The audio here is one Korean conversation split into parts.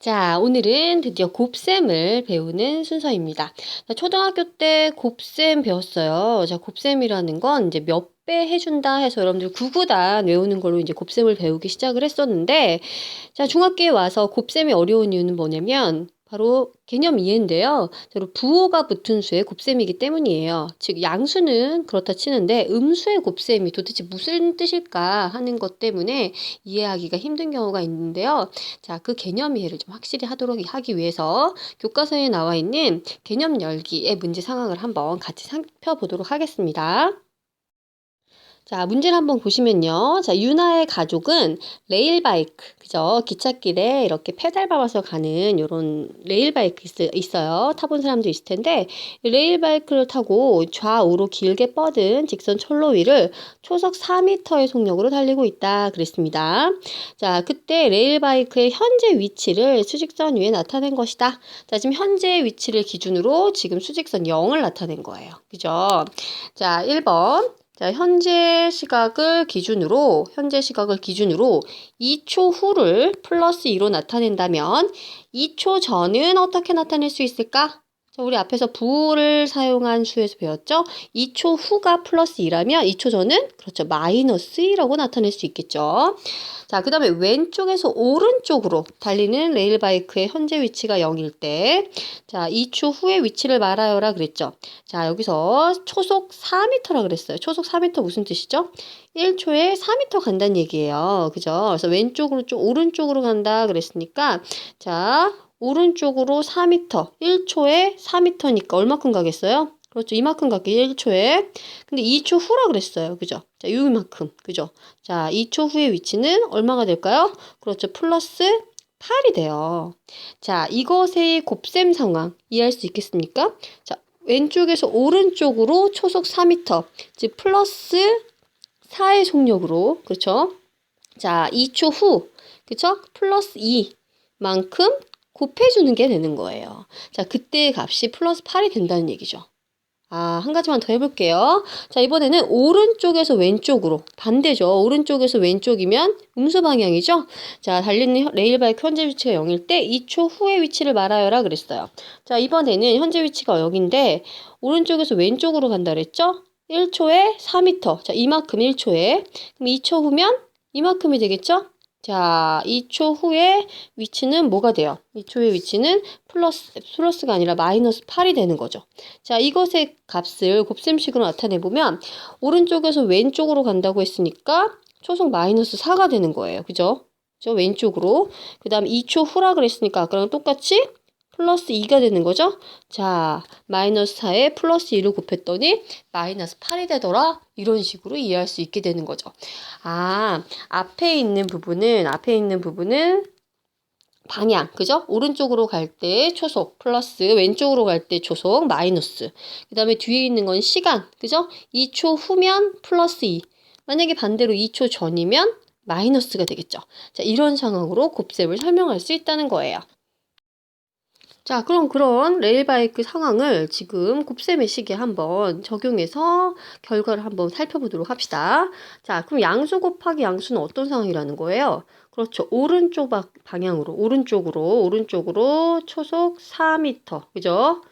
자, 오늘은 드디어 곱셈을 배우는 순서입니다. 자, 초등학교 때 곱셈 배웠어요. 자, 곱셈이라는 건 이제 몇 배 해준다 해서 여러분들 구구단 외우는 걸로 이제 곱셈을 배우기 시작을 했었는데, 자, 중학교에 와서 곱셈이 어려운 이유는 뭐냐면, 바로 개념 이해인데요. 바로 부호가 붙은 수의 곱셈이기 때문이에요. 즉 양수는 그렇다 치는데 음수의 곱셈이 도대체 무슨 뜻일까 하는 것 때문에 이해하기가 힘든 경우가 있는데요. 자, 그 개념 이해를 좀 확실히 하도록 하기 위해서 교과서에 나와 있는 개념 열기의 문제 상황을 한번 같이 살펴보도록 하겠습니다. 자, 문제를 한번 보시면요. 자, 유나의 가족은 레일바이크, 그죠? 기찻길에 이렇게 페달 밟아서 가는 요런 레일바이크 있, 어요 타본 사람도 있을 텐데, 레일바이크를 타고 좌우로 길게 뻗은 직선 철로 위를 초속 4m의 속력으로 달리고 있다. 그랬습니다. 자, 그때 레일바이크의 현재 위치를 수직선 위에 나타낸 것이다. 자, 지금 현재 위치를 기준으로 지금 수직선 0을 나타낸 거예요. 그죠? 자, 1번. 자, 현재 시각을 기준으로, 현재 시각을 기준으로 2초 후를 플러스 2로 나타낸다면 2초 전은 어떻게 나타낼 수 있을까? 자, 우리 앞에서 부를 사용한 수에서 배웠죠? 2초 후가 플러스 2라면 2초 전은 그렇죠. 마이너스 2라고 나타낼 수 있겠죠. 자, 그 다음에 왼쪽에서 오른쪽으로 달리는 레일바이크의 현재 위치가 0일 때, 자, 2초 후의 위치를 말하여라 그랬죠. 자, 여기서 초속 4m라 그랬어요. 초속 4m 무슨 뜻이죠? 1초에 4m 간다는 얘기예요. 그죠? 그래서 왼쪽으로 좀 오른쪽으로 간다 그랬으니까, 자, 오른쪽으로 4m, 1초에 4m니까 얼마큼 가겠어요? 그렇죠. 이만큼 갈게 1초에. 근데 2초 후라 그랬어요. 그죠? 자, 이만큼. 그죠? 자, 2초 후의 위치는 얼마가 될까요? 그렇죠. 플러스 8이 돼요. 자, 이것의 곱셈 상황 이해할 수 있겠습니까? 자, 왼쪽에서 오른쪽으로 초속 4m, 즉 플러스 4의 속력으로, 그렇죠? 자, 2초 후, 그렇죠? 플러스 2만큼 곱해주는 게 되는 거예요. 자, 그때 값이 플러스 8이 된다는 얘기죠. 아, 한 가지만 더 해볼게요. 자, 이번에는 오른쪽에서 왼쪽으로. 반대죠. 오른쪽에서 왼쪽이면 음수 방향이죠. 자, 달리는 레일 바이크 현재 위치가 0일 때 2초 후의 위치를 말하여라 그랬어요. 자, 이번에는 현재 위치가 0인데, 오른쪽에서 왼쪽으로 간다 그랬죠? 1초에 4m. 자, 이만큼 1초에. 그럼 2초 후면 이만큼이 되겠죠? 자, 2초 후에 위치는 뭐가 돼요? 2초의 위치는 플러스, 플러스가 아니라 마이너스 8이 되는 거죠. 자, 이것의 값을 곱셈식으로 나타내보면, 오른쪽에서 왼쪽으로 간다고 했으니까, 초속 마이너스 4가 되는 거예요. 그죠? 저 왼쪽으로. 그 다음 2초 후라 그랬으니까 아까랑 똑같이 플러스 2가 되는 거죠? 자, 마이너스 4에 플러스 2를 곱했더니 마이너스 8이 되더라. 이런 식으로 이해할 수 있게 되는 거죠. 아, 앞에 있는 부분은, 앞에 있는 부분은 방향, 그죠? 오른쪽으로 갈 때 초속 플러스, 왼쪽으로 갈 때 초속 마이너스. 그 다음에 뒤에 있는 건 시간, 그죠? 2초 후면 플러스 2. 만약에 반대로 2초 전이면 마이너스가 되겠죠. 자, 이런 상황으로 곱셈을 설명할 수 있다는 거예요. 자, 그럼 그런 레일바이크 상황을 지금 곱셈의 식에 한번 적용해서 결과를 한번 살펴보도록 합시다. 자, 그럼 양수 곱하기 양수는 어떤 상황이라는 거예요? 그렇죠. 오른쪽 방향으로, 오른쪽으로, 오른쪽으로 초속 4m, 그죠?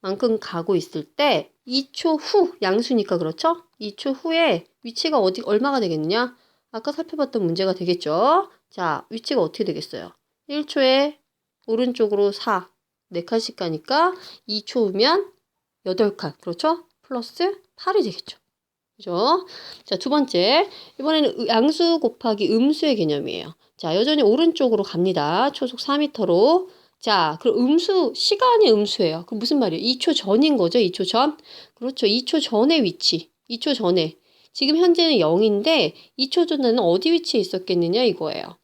만큼 가고 있을 때 2초 후, 양수니까 그렇죠? 2초 후에 위치가 어디, 얼마가 되겠느냐? 아까 살펴봤던 문제가 되겠죠? 자, 위치가 어떻게 되겠어요? 1초에 오른쪽으로 4, 4칸씩 가니까 2초 후면 8칸. 그렇죠? 플러스 8이 되겠죠. 그죠? 자, 두 번째. 이번에는 양수 곱하기 음수의 개념이에요. 자, 여전히 오른쪽으로 갑니다. 초속 4m로. 자, 그럼 음수, 시간이 음수예요. 그럼 무슨 말이에요? 2초 전인 거죠? 2초 전? 그렇죠. 2초 전의 위치. 2초 전에. 지금 현재는 0인데 2초 전에는 어디 위치에 있었겠느냐 이거예요.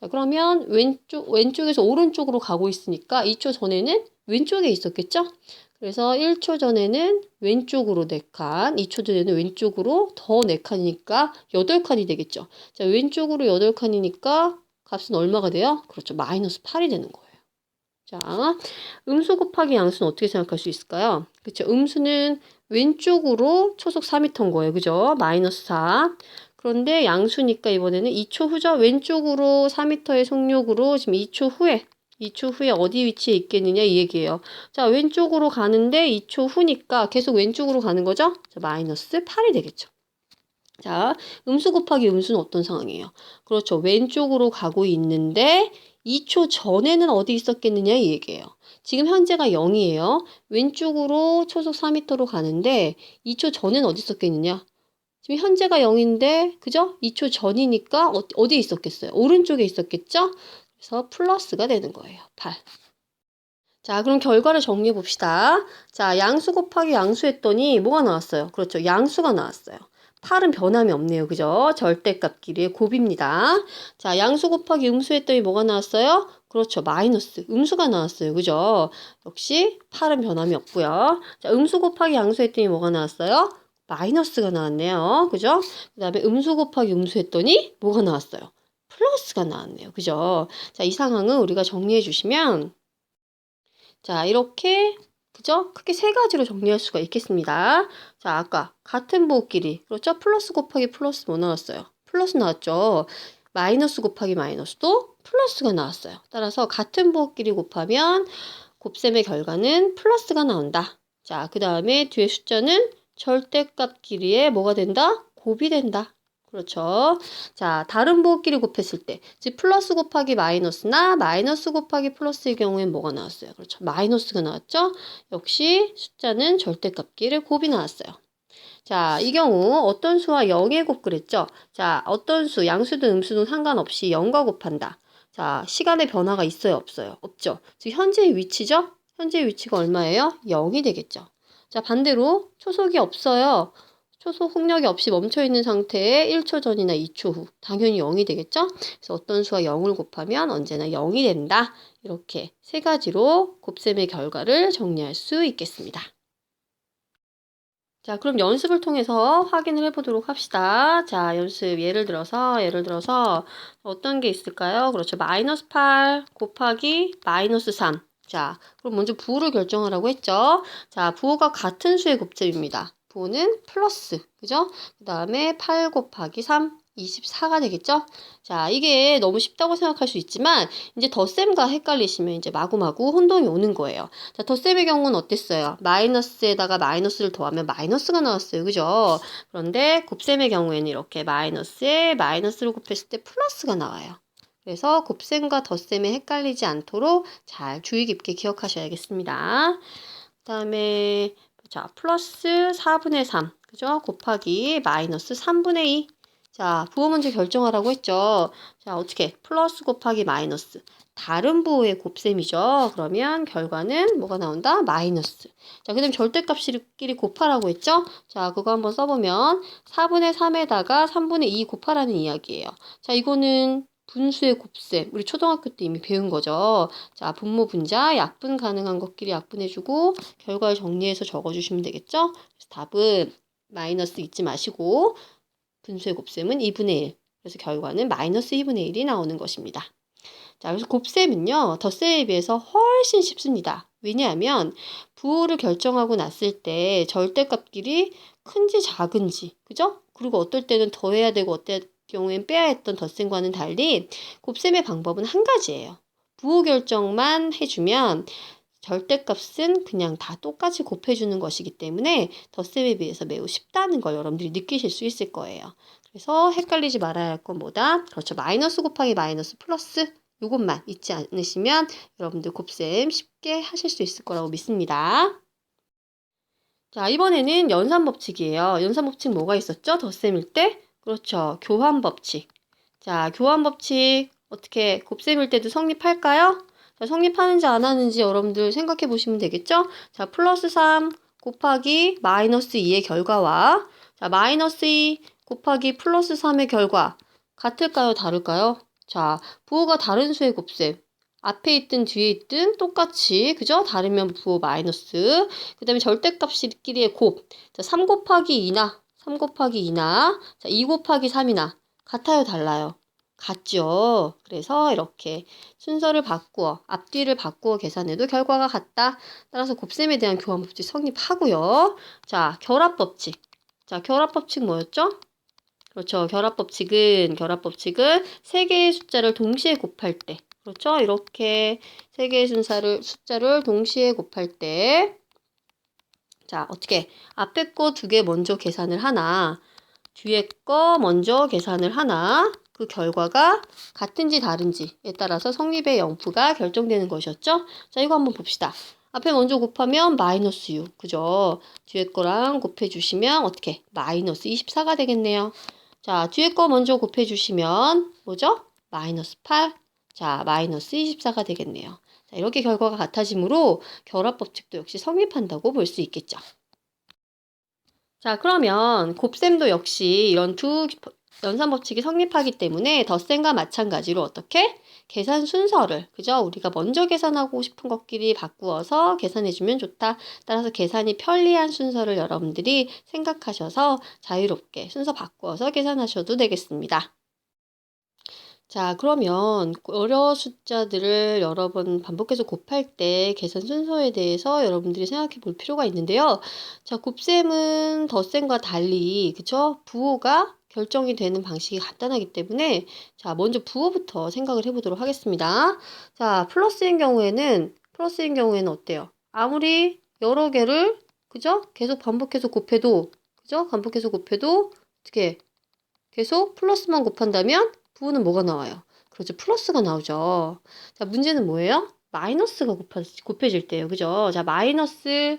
자, 그러면 왼쪽, 왼쪽에서 오른쪽으로 가고 있으니까 2초 전에는 왼쪽에 있었겠죠? 그래서 1초 전에는 왼쪽으로 4칸, 2초 전에는 왼쪽으로 더 4칸이니까 8칸이 되겠죠. 자, 왼쪽으로 8칸이니까 값은 얼마가 돼요? 그렇죠. 마이너스 8이 되는 거예요. 자, 음수 곱하기 양수는 어떻게 생각할 수 있을까요? 그렇죠. 음수는 왼쪽으로 초속 4m인 거예요. 그죠? 마이너스 4. 그런데 양수니까 이번에는 2초 후죠. 왼쪽으로 4m의 속력으로 지금 2초 후에 2초 후에 어디 위치에 있겠느냐 이 얘기예요. 자, 왼쪽으로 가는데 2초 후니까 계속 왼쪽으로 가는 거죠? 자, 마이너스 8이 되겠죠. 자, 음수 곱하기 음수는 어떤 상황이에요? 그렇죠. 왼쪽으로 가고 있는데 2초 전에는 어디 있었겠느냐 이 얘기예요. 지금 현재가 0이에요. 왼쪽으로 초속 4m로 가는데 2초 전에는 어디 있었겠느냐? 지금 현재가 0인데 그죠? 2초 전이니까 어, 어디에 있었겠어요? 오른쪽에 있었겠죠? 그래서 플러스가 되는 거예요. 8. 자, 그럼 결과를 정리해 봅시다. 자, 양수 곱하기 양수 했더니 뭐가 나왔어요? 그렇죠. 양수가 나왔어요. 8은 변함이 없네요. 그죠? 절대값끼리의 곱입니다. 자, 양수 곱하기 음수 했더니 뭐가 나왔어요? 그렇죠. 마이너스. 음수가 나왔어요. 그죠? 역시 8은 변함이 없고요. 자, 음수 곱하기 양수 했더니 뭐가 나왔어요? 마이너스가 나왔네요. 그죠? 그 다음에 음수 곱하기 음수 했더니 뭐가 나왔어요? 플러스가 나왔네요. 그죠? 자, 이 상황은 우리가 정리해 주시면 자, 이렇게 그죠? 크게 세 가지로 정리할 수가 있겠습니다. 자, 아까 같은 부호끼리 그렇죠? 플러스 곱하기 플러스 뭐 나왔어요? 플러스 나왔죠. 마이너스 곱하기 마이너스도 플러스가 나왔어요. 따라서 같은 부호끼리 곱하면 곱셈의 결과는 플러스가 나온다. 자, 그 다음에 뒤에 숫자는 절대값끼리에 뭐가 된다? 곱이 된다. 그렇죠. 자, 다른 부호끼리 곱했을 때, 즉 플러스 곱하기 마이너스나 마이너스 곱하기 플러스의 경우엔 뭐가 나왔어요? 그렇죠. 마이너스가 나왔죠. 역시 숫자는 절대값끼리 곱이 나왔어요. 자, 이 경우 어떤 수와 0의 곱 그랬죠? 자, 어떤 수, 양수든 음수든 상관없이 0과 곱한다. 자, 시간의 변화가 있어요, 없어요? 없죠. 즉 현재의 위치죠? 현재의 위치가 얼마예요? 0이 되겠죠. 자, 반대로 초속이 없어요. 초속 속력이 없이 멈춰 있는 상태에 1초 전이나 2초 후 당연히 0이 되겠죠? 그래서 어떤 수와 0을 곱하면 언제나 0이 된다. 이렇게 세 가지로 곱셈의 결과를 정리할 수 있겠습니다. 자, 그럼 연습을 통해서 확인을 해보도록 합시다. 자, 연습 예를 들어서 예를 들어서 어떤 게 있을까요? 그렇죠. 마이너스 8 곱하기 마이너스 3. 자, 그럼 먼저 부호를 결정하라고 했죠. 자, 부호가 같은 수의 곱셈입니다. 부호는 플러스, 그죠? 그 다음에 8 곱하기 3, 24가 되겠죠? 자, 이게 너무 쉽다고 생각할 수 있지만, 이제 덧셈과 헷갈리시면 이제 마구마구 혼동이 오는 거예요. 자, 덧셈의 경우는 어땠어요? 마이너스에다가 마이너스를 더하면 마이너스가 나왔어요. 그죠? 그런데 곱셈의 경우에는 이렇게 마이너스에 마이너스를 곱했을 때 플러스가 나와요. 그래서 곱셈과 덧셈에 헷갈리지 않도록 잘 주의 깊게 기억하셔야겠습니다. 그 다음에 자, 플러스 4분의 3, 그죠? 곱하기 마이너스 3분의 2. 자, 부호 문제 결정하라고 했죠. 자, 어떻게? 플러스 곱하기 마이너스. 다른 부호의 곱셈이죠. 그러면 결과는 뭐가 나온다? 마이너스. 자, 그 다음 절대값끼리 곱하라고 했죠? 자, 그거 한번 써보면 4분의 3에다가 3분의 2 곱하라는 이야기예요. 자, 이거는 분수의 곱셈. 우리 초등학교 때 이미 배운 거죠. 자, 분모 분자, 약분 가능한 것끼리 약분해주고 결과를 정리해서 적어주시면 되겠죠? 그래서 답은 마이너스 잊지 마시고 분수의 곱셈은 2분의 1. 그래서 결과는 마이너스 2분의 1이 나오는 것입니다. 자, 그래서 곱셈은요, 덧셈에 비해서 훨씬 쉽습니다. 왜냐하면 부호를 결정하고 났을 때 절대값끼리 큰지 작은지, 그죠? 그리고 어떨 때는 더해야 되고 어떨 경우엔 빼야 했던 덧셈과는 달리 곱셈의 방법은 한 가지예요. 부호 결정만 해주면 절대값은 그냥 다 똑같이 곱해주는 것이기 때문에 덧셈에 비해서 매우 쉽다는 걸 여러분들이 느끼실 수 있을 거예요. 그래서 헷갈리지 말아야 할 건 뭐다? 그렇죠. 마이너스 곱하기 마이너스 플러스 이것만 잊지 않으시면 여러분들 곱셈 쉽게 하실 수 있을 거라고 믿습니다. 자, 이번에는 연산법칙이에요. 연산법칙 뭐가 있었죠? 덧셈일 때? 그렇죠. 교환 법칙. 자, 교환 법칙 어떻게 곱셈일 때도 성립할까요? 자, 성립하는지 안 하는지 여러분들 생각해 보시면 되겠죠? 자, 플러스 3 곱하기 마이너스 2의 결과와 자, 마이너스 2 곱하기 플러스 3의 결과 같을까요? 다를까요? 자, 부호가 다른 수의 곱셈. 앞에 있든 뒤에 있든 똑같이 그죠? 다르면 부호 마이너스 그 다음에 절대값끼리의 곱 자, 3 곱하기 2나 3 곱하기 2나. 자, 2 곱하기 3이나. 같아요 달라요? 같죠? 그래서 이렇게 순서를 바꾸어 앞뒤를 바꾸어 계산해도 결과가 같다. 따라서 곱셈에 대한 교환 법칙 성립하고요. 자 결합 법칙. 자 결합 법칙 뭐였죠? 그렇죠. 결합 법칙은 결합 법칙은 세 개의 숫자를 동시에 곱할 때. 그렇죠? 이렇게 세 개의 순서를, 숫자를 동시에 곱할 때, 자, 어떻게, 앞에 거 두 개 먼저 계산을 하나, 뒤에 거 먼저 계산을 하나, 그 결과가 같은지 다른지에 따라서 성립의 영수가 결정되는 것이었죠? 자, 이거 한번 봅시다. 앞에 먼저 곱하면 마이너스 6, 그죠? 뒤에 거랑 곱해주시면 어떻게? 마이너스 24가 되겠네요. 자, 뒤에 거 먼저 곱해주시면 뭐죠? 마이너스 8. 자, 마이너스 24가 되겠네요. 자, 이렇게 결과가 같아지므로 결합법칙도 역시 성립한다고 볼 수 있겠죠. 자, 그러면 곱셈도 역시 이런 두 연산법칙이 성립하기 때문에 덧셈과 마찬가지로 어떻게? 계산 순서를, 그죠? 우리가 먼저 계산하고 싶은 것끼리 바꾸어서 계산해주면 좋다. 따라서 계산이 편리한 순서를 여러분들이 생각하셔서 자유롭게 순서 바꾸어서 계산하셔도 되겠습니다. 자, 그러면 여러 숫자들을 여러 번 반복해서 곱할 때 계산 순서에 대해서 여러분들이 생각해 볼 필요가 있는데요. 자, 곱셈은 덧셈과 달리, 그쵸? 부호가 결정이 되는 방식이 간단하기 때문에 자, 먼저 부호부터 생각을 해 보도록 하겠습니다. 자, 플러스인 경우에는 플러스인 경우에는 어때요? 아무리 여러 개를 그죠? 계속 반복해서 곱해도 그죠? 반복해서 곱해도 어떻게 계속 플러스만 곱한다면 부호는 뭐가 나와요? 그렇죠. 플러스가 나오죠. 자, 문제는 뭐예요? 마이너스가 곱하, 곱해질 때예요. 그죠? 자, 마이너스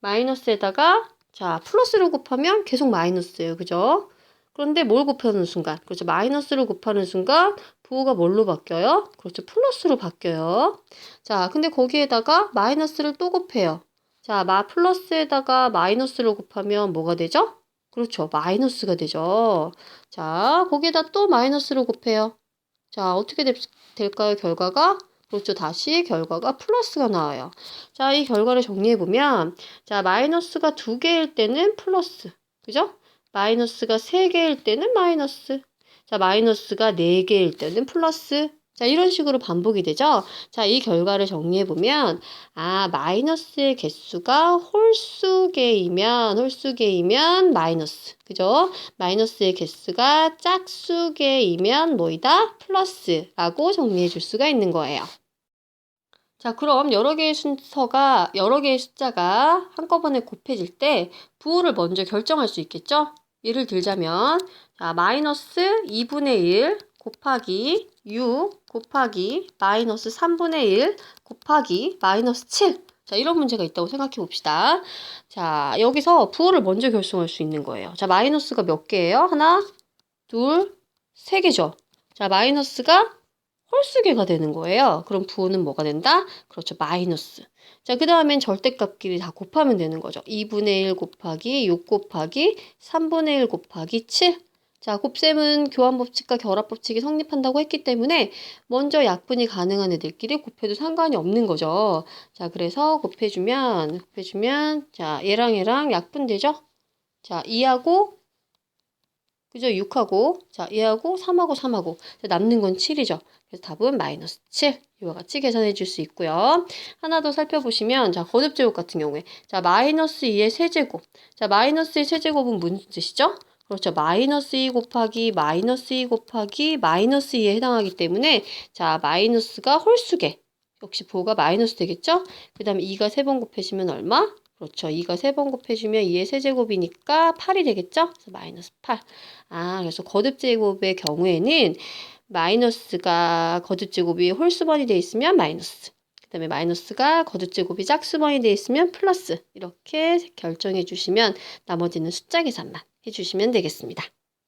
마이너스에다가 자, 플러스를 곱하면 계속 마이너스예요. 그죠? 그런데 뭘 곱하는 순간? 그렇죠. 마이너스를 곱하는 순간 부호가 뭘로 바뀌어요? 그렇죠. 플러스로 바뀌어요. 자, 근데 거기에다가 마이너스를 또 곱해요. 자, 마 플러스에다가 마이너스를 곱하면 뭐가 되죠? 그렇죠. 마이너스가 되죠. 자, 거기에다 또 마이너스를 곱해요. 자, 어떻게 될, 될까요? 결과가? 그렇죠. 다시 결과가 플러스가 나와요. 자, 이 결과를 정리해보면, 자, 마이너스가 두 개일 때는 플러스. 그죠? 마이너스가 3개일 때는 마이너스. 자, 마이너스가 4개일 때는 플러스. 자, 이런 식으로 반복이 되죠? 자, 이 결과를 정리해보면, 아, 마이너스의 개수가 홀수개이면, 홀수개이면 마이너스. 그죠? 마이너스의 개수가 짝수개이면 뭐이다? 플러스라고 정리해 줄 수가 있는 거예요. 자, 그럼 여러 개의 순서가, 여러 개의 숫자가 한꺼번에 곱해질 때 부호를 먼저 결정할 수 있겠죠? 예를 들자면, 자, 마이너스 2분의 1 곱하기 6 곱하기 마이너스 3분의 1 곱하기 마이너스 7. 자, 이런 문제가 있다고 생각해 봅시다. 자, 여기서 부호를 먼저 결정할 수 있는 거예요. 자, 마이너스가 몇 개예요? 하나, 둘, 세 개죠. 자, 마이너스가 홀수개가 되는 거예요. 그럼 부호는 뭐가 된다? 그렇죠. 마이너스. 자, 그 다음엔 절대값끼리 다 곱하면 되는 거죠. 2분의 1 곱하기 6 곱하기 3분의 1 곱하기 7. 자, 곱셈은 교환 법칙과 결합 법칙이 성립한다고 했기 때문에 먼저 약분이 가능한 애들끼리 곱해도 상관이 없는 거죠. 자, 그래서 곱해주면, 곱해주면, 자, 얘랑 얘랑 약분되죠? 자, 2하고, 그죠? 6하고, 자, 얘하고 3하고 3하고. 자, 남는 건 7이죠. 그래서 답은 마이너스 7. 이와 같이 계산해 줄 수 있고요. 하나 더 살펴보시면, 자, 거듭제곱 같은 경우에, 자, 마이너스 2의 세제곱. 자, 마이너스 2의 세제곱은 무슨 뜻이죠? 그렇죠. 마이너스 2 곱하기 마이너스 2 곱하기 마이너스 2에 해당하기 때문에 자 마이너스가 홀수개 역시 부호가 마이너스 되겠죠? 그 다음에 2가 3번 곱해지면 얼마? 그렇죠. 2가 3번 곱해주면 2의 세제곱이니까 8이 되겠죠? 그래서 마이너스 8. 아, 그래서 거듭제곱의 경우에는 마이너스가 거듭제곱이 홀수번이 되어 있으면 마이너스. 그 다음에 마이너스가 거듭제곱이 짝수번이 되어 있으면 플러스. 이렇게 결정해 주시면 나머지는 숫자 계산만 해주시면 되겠습니다.